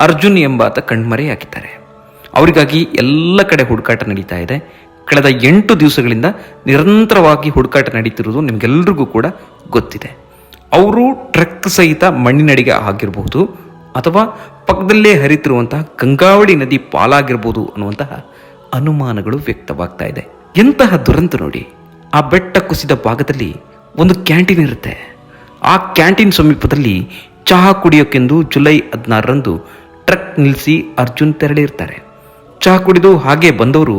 ಅರ್ಜುನ್ ಎಂಬಾತ ಕಣ್ಮರೆಯಾಗಿದ್ದಾರೆ. ಅವರಿಗಾಗಿ ಎಲ್ಲ ಕಡೆ ಹುಡುಕಾಟ ನಡೀತಾ ಇದೆ. ಕಳೆದ ಎಂಟು ದಿವಸಗಳಿಂದ ನಿರಂತರವಾಗಿ ಹುಡುಕಾಟ ನಡೀತಿರುವುದು ನಿಮಗೆಲ್ಲರಿಗೂ ಕೂಡ ಗೊತ್ತಿದೆ. ಅವರು ಟ್ರಕ್ ಸಹಿತ ಮಣ್ಣಿನಡಿಗೆ ಆಗಿರಬಹುದು ಅಥವಾ ಪಕ್ಕದಲ್ಲೇ ಹರಿತಿರುವಂತಹ ಗಂಗಾವಳಿ ನದಿ ಪಾಲಾಗಿರ್ಬೋದು ಅನ್ನುವಂತಹ ಅನುಮಾನಗಳು ವ್ಯಕ್ತವಾಗ್ತಾ ಇದೆ. ಎಂತಹ ದುರಂತ ನೋಡಿ, ಆ ಬೆಟ್ಟ ಕುಸಿದ ಭಾಗದಲ್ಲಿ ಒಂದು ಕ್ಯಾಂಟೀನ್ ಇರುತ್ತೆ. ಆ ಕ್ಯಾಂಟೀನ್ ಸಮೀಪದಲ್ಲಿ ಚಹಾ ಕುಡಿಯೋಕೆಂದು ಜುಲೈ ಹದಿನಾರರಂದು ಟ್ರಕ್ ನಿಲ್ಲಿಸಿ ಅರ್ಜುನ್ ತೆರಳಿರ್ತಾರೆ. ಚಹಾ ಕುಡಿದು ಹಾಗೆ ಬಂದವರು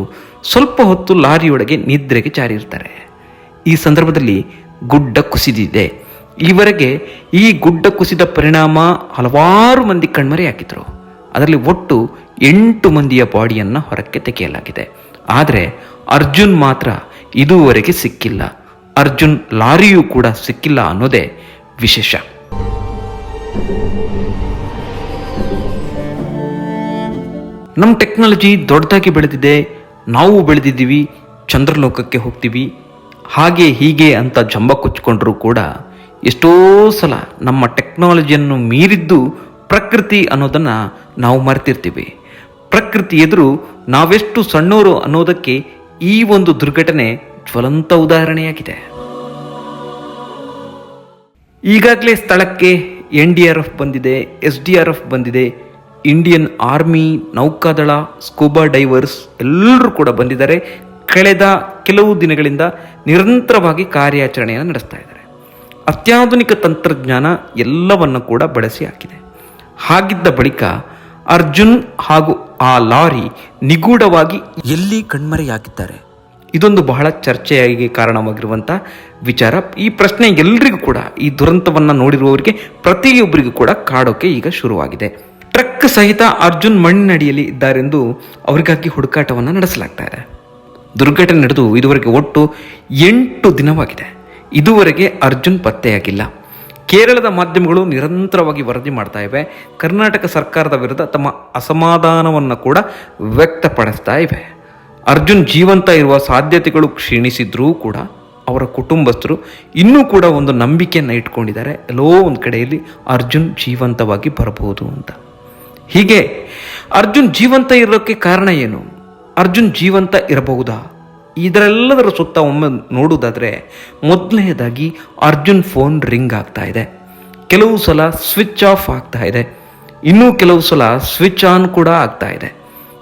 ಸ್ವಲ್ಪ ಹೊತ್ತು ಲಾರಿಯೊಳಗೆ ನಿದ್ರೆಗೆ ಚಾರಿರ್ತಾರೆ ಈ ಸಂದರ್ಭದಲ್ಲಿ ಗುಡ್ಡ ಕುಸಿದಿದೆ. ಈವರೆಗೆ ಈ ಗುಡ್ಡ ಕುಸಿದ ಪರಿಣಾಮ ಹಲವಾರು ಮಂದಿ ಕಣ್ಮರೆಯಾಗಿದ್ದರು ಅದರಲ್ಲಿ ಒಟ್ಟು ಎಂಟು ಮಂದಿಯ ಬಾಡಿಯನ್ನು ಹೊರಕ್ಕೆ ತೆಗೆಯಲಾಗಿದೆ. ಆದರೆ ಅರ್ಜುನ್ ಮಾತ್ರ ಇದುವರೆಗೆ ಸಿಕ್ಕಿಲ್ಲ. ಅರ್ಜುನ್ ಲಾರಿಯೂ ಕೂಡ ಸಿಕ್ಕಿಲ್ಲ ಅನ್ನೋದೇ ವಿಶೇಷ. ನಮ್ಮ ಟೆಕ್ನಾಲಜಿ ದೊಡ್ಡದಾಗಿ ಬೆಳೆದಿದೆ, ನಾವು ಬೆಳೆದಿದ್ದೀವಿ, ಚಂದ್ರಲೋಕಕ್ಕೆ ಹೋಗ್ತೀವಿ. ಹಾಗೆ ಹೀಗೆ ಅಂತ ಜಂಬ ಕೊಚ್ಚಿಕೊಂಡ್ರೂ ಕೂಡ ಎಷ್ಟೋ ಸಲ ನಮ್ಮ ಟೆಕ್ನಾಲಜಿಯನ್ನು ಮೀರಿದ್ದು ಪ್ರಕೃತಿ ಅನ್ನೋದನ್ನು ನಾವು ಮರೆತಿರ್ತೀವಿ. ಪ್ರಕೃತಿ ಎದುರು ನಾವೆಷ್ಟು ಸಣ್ಣೋರು ಅನ್ನೋದಕ್ಕೆ ಈ ಒಂದು ದುರ್ಘಟನೆ ಜ್ವಲಂತ ಉದಾಹರಣೆಯಾಗಿದೆ. ಈಗಾಗಲೇ ಸ್ಥಳಕ್ಕೆ ಎನ್ ಡಿ ಆರ್ ಎಫ್ ಬಂದಿದೆ, ಎಸ್ ಡಿ ಆರ್ ಎಫ್ ಬಂದಿದೆ ಇಂಡಿಯನ್ ಆರ್ಮಿ ನೌಕಾದಳ ಸ್ಕೂಬಾ ಡೈವರ್ಸ್ ಎಲ್ಲರೂ ಕೂಡ ಬಂದಿದ್ದಾರೆ. ಕಳೆದ ಕೆಲವು ದಿನಗಳಿಂದ ನಿರಂತರವಾಗಿ ಕಾರ್ಯಾಚರಣೆಯನ್ನು ನಡೆಸ್ತಾ ಇದ್ದಾರೆ. ಅತ್ಯಾಧುನಿಕ ತಂತ್ರಜ್ಞಾನ ಎಲ್ಲವನ್ನು ಕೂಡ ಬಳಸಿ ಹಾಕಿದೆ. ಹಾಗಿದ್ದ ಬಳಿಕ ಅರ್ಜುನ್ ಹಾಗೂ ಆ ಲಾರಿ ನಿಗೂಢವಾಗಿ ಎಲ್ಲಿ ಕಣ್ಮರೆಯಾಗಿದ್ದಾರೆ? ಇದೊಂದು ಬಹಳ ಚರ್ಚೆಯಾಗಿ ಕಾರಣವಾಗಿರುವಂಥ ವಿಚಾರ. ಈ ಪ್ರಶ್ನೆ ಎಲ್ರಿಗೂ ಕೂಡ ಈ ದುರಂತವನ್ನು ನೋಡಿರುವವರಿಗೆ ಪ್ರತಿಯೊಬ್ಬರಿಗೂ ಕೂಡ ಕಾಡೋಕೆ ಈಗ ಶುರುವಾಗಿದೆ. ಸಹಿತ ಅರ್ಜುನ್ ಮಣ್ಣಿನಡಿಯಲ್ಲಿ ಇದ್ದಾರೆಂದು ಅವರಿಗಾಗಿ ಹುಡುಕಾಟವನ್ನು ನಡೆಸಲಾಗ್ತಾ ಇದೆ. ದುರ್ಘಟನೆ ನಡೆದು ಇದುವರೆಗೆ ಒಟ್ಟು ಎಂಟು ದಿನವಾಗಿದೆ. ಇದುವರೆಗೆ ಅರ್ಜುನ್ ಪತ್ತೆಯಾಗಿಲ್ಲ. ಕೇರಳದ ಮಾಧ್ಯಮಗಳು ನಿರಂತರವಾಗಿ ವರದಿ ಮಾಡ್ತಾ ಇವೆ. ಕರ್ನಾಟಕ ಸರ್ಕಾರದ ವಿರುದ್ಧ ತಮ್ಮ ಅಸಮಾಧಾನವನ್ನು ಕೂಡ ವ್ಯಕ್ತಪಡಿಸ್ತಾ ಇವೆ. ಅರ್ಜುನ್ ಜೀವಂತ ಇರುವ ಸಾಧ್ಯತೆಗಳು ಕ್ಷೀಣಿಸಿದ್ರೂ ಕೂಡ ಅವರ ಕುಟುಂಬಸ್ಥರು ಇನ್ನೂ ಕೂಡ ಒಂದು ನಂಬಿಕೆಯನ್ನು ಇಟ್ಕೊಂಡಿದ್ದಾರೆ. ಎಲ್ಲೋ ಒಂದು ಕಡೆಯಲ್ಲಿ ಅರ್ಜುನ್ ಜೀವಂತವಾಗಿ ಬರಬಹುದು ಅಂತ. ಹೀಗೆ ಅರ್ಜುನ್ ಜೀವಂತ ಇರೋಕ್ಕೆ ಕಾರಣ ಏನು? ಅರ್ಜುನ್ ಜೀವಂತ ಇರಬಹುದಾ? ಇದರೆಲ್ಲದರ ಸುತ್ತ ಒಮ್ಮೆ ನೋಡುವುದಾದರೆ ಮೊದಲನೇದಾಗಿ ಅರ್ಜುನ್ ಫೋನ್ ರಿಂಗ್ ಆಗ್ತಾ ಇದೆ. ಕೆಲವು ಸಲ ಸ್ವಿಚ್ ಆಫ್ ಆಗ್ತಾ ಇದೆ. ಇನ್ನೂ ಕೆಲವು ಸಲ ಸ್ವಿಚ್ ಆನ್ ಕೂಡ ಆಗ್ತಾ ಇದೆ.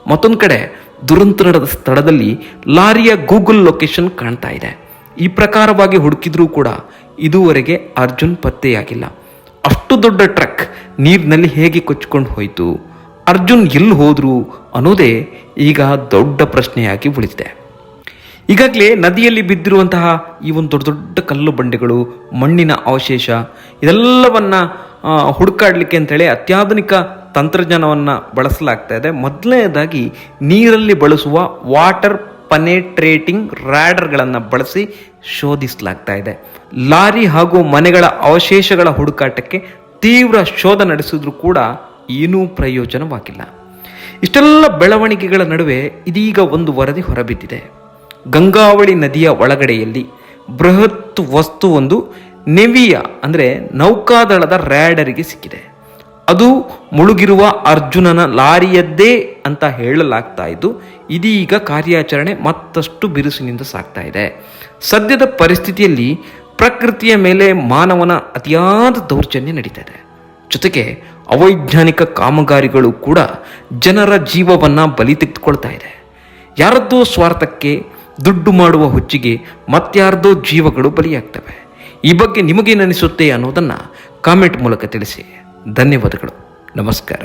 ಮತ್ತೊಂದು ಕಡೆ ದುರಂತ ನಡೆದ ಸ್ಥಳದಲ್ಲಿ ಲಾರಿಯ ಗೂಗಲ್ ಲೊಕೇಶನ್ ಕಾಣ್ತಾ ಇದೆ. ಈ ಪ್ರಕಾರವಾಗಿ ಹುಡುಕಿದ್ರೂ ಕೂಡ ಇದುವರೆಗೆ ಅರ್ಜುನ್ ಪತ್ತೆಯಾಗಿಲ್ಲ. ಅಷ್ಟು ದೊಡ್ಡ ಟ್ರಕ್ ನೀರಿನಲ್ಲಿ ಹೇಗೆ ಕೊಚ್ಚಿಕೊಂಡು ಹೋಯಿತು? ಅರ್ಜುನ್ ಎಲ್ಲಿ ಹೋದ್ರು ಅನ್ನೋದೇ ಈಗ ದೊಡ್ಡ ಪ್ರಶ್ನೆಯಾಗಿ ಉಳಿದಿದೆ. ಈಗಾಗಲೇ ನದಿಯಲ್ಲಿ ಬಿದ್ದಿರುವಂತಹ ಈ ಒಂದು ದೊಡ್ಡ ದೊಡ್ಡ ಕಲ್ಲು ಬಂಡೆಗಳು, ಮಣ್ಣಿನ ಅವಶೇಷ, ಇದೆಲ್ಲವನ್ನ ಹುಡುಕಾಡಲಿಕ್ಕೆ ಅಂತೇಳಿ ಅತ್ಯಾಧುನಿಕ ತಂತ್ರಜ್ಞಾನವನ್ನು ಬಳಸಲಾಗ್ತಾ ಇದೆ. ಮೊದಲನೆಯದಾಗಿ ನೀರಲ್ಲಿ ಬಳಸುವ ವಾಟರ್ ಪನೆಟ್ರೇಟಿಂಗ್ ರ್ಯಾಡರ್ಗಳನ್ನು ಬಳಸಿ ಶೋಧಿಸಲಾಗ್ತಾ ಇದೆ. ಲಾರಿ ಹಾಗೂ ಮನೆಗಳ ಅವಶೇಷಗಳ ಹುಡುಕಾಟಕ್ಕೆ ತೀವ್ರ ಶೋಧ ನಡೆಸಿದ್ರೂ ಕೂಡ ಏನೂ ಪ್ರಯೋಜನವಾಗಿಲ್ಲ. ಇಷ್ಟೆಲ್ಲ ಬೆಳವಣಿಗೆಗಳ ನಡುವೆ ಇದೀಗ ಒಂದು ವರದಿ ಹೊರಬಿದ್ದಿದೆ. ಗಂಗಾವಳಿ ನದಿಯ ಒಳಗಡೆಯಲ್ಲಿ ಬೃಹತ್ ವಸ್ತುವೊಂದು ನೆವಿಯ ಅಂದರೆ ನೌಕಾದಳದ ರ್ಯಾಡರಿಗೆ ಸಿಕ್ಕಿದೆ. ಅದು ಮುಳುಗಿರುವ ಅರ್ಜುನನ ಲಾರಿಯದ್ದೇ ಅಂತ ಹೇಳಲಾಗ್ತಾ ಇದ್ದು, ಇದೀಗ ಕಾರ್ಯಾಚರಣೆ ಮತ್ತಷ್ಟು ಬಿರುಸಿನಿಂದ ಸಾಗ್ತಾ ಇದೆ. ಸದ್ಯದ ಪರಿಸ್ಥಿತಿಯಲ್ಲಿ ಪ್ರಕೃತಿಯ ಮೇಲೆ ಮಾನವನ ಅತಿಯಾದ ದೌರ್ಜನ್ಯ ನಡೀತಾ ಇದೆ ಜೊತೆಗೆ ಅವೈಜ್ಞಾನಿಕ ಕಾಮಗಾರಿಗಳು ಕೂಡ ಜನರ ಜೀವವನ್ನು ಬಲಿ ತೆಗೆದುಕೊಳ್ತಾ ಇದೆ. ಯಾರದ್ದೋ ಸ್ವಾರ್ಥಕ್ಕೆ ದುಡ್ಡು ಮಾಡುವ ಹುಚ್ಚಿಗೆ ಮತ್ಯಾರ್ದೋ ಜೀವಗಳು ಬಲಿಯಾಗ್ತವೆ. ಈ ಬಗ್ಗೆ ನಿಮಗೇನಿಸುತ್ತೆ ಅನ್ನೋದನ್ನು ಕಾಮೆಂಟ್ ಮೂಲಕ ತಿಳಿಸಿ. ಧನ್ಯವಾದಗಳು. ನಮಸ್ಕಾರ.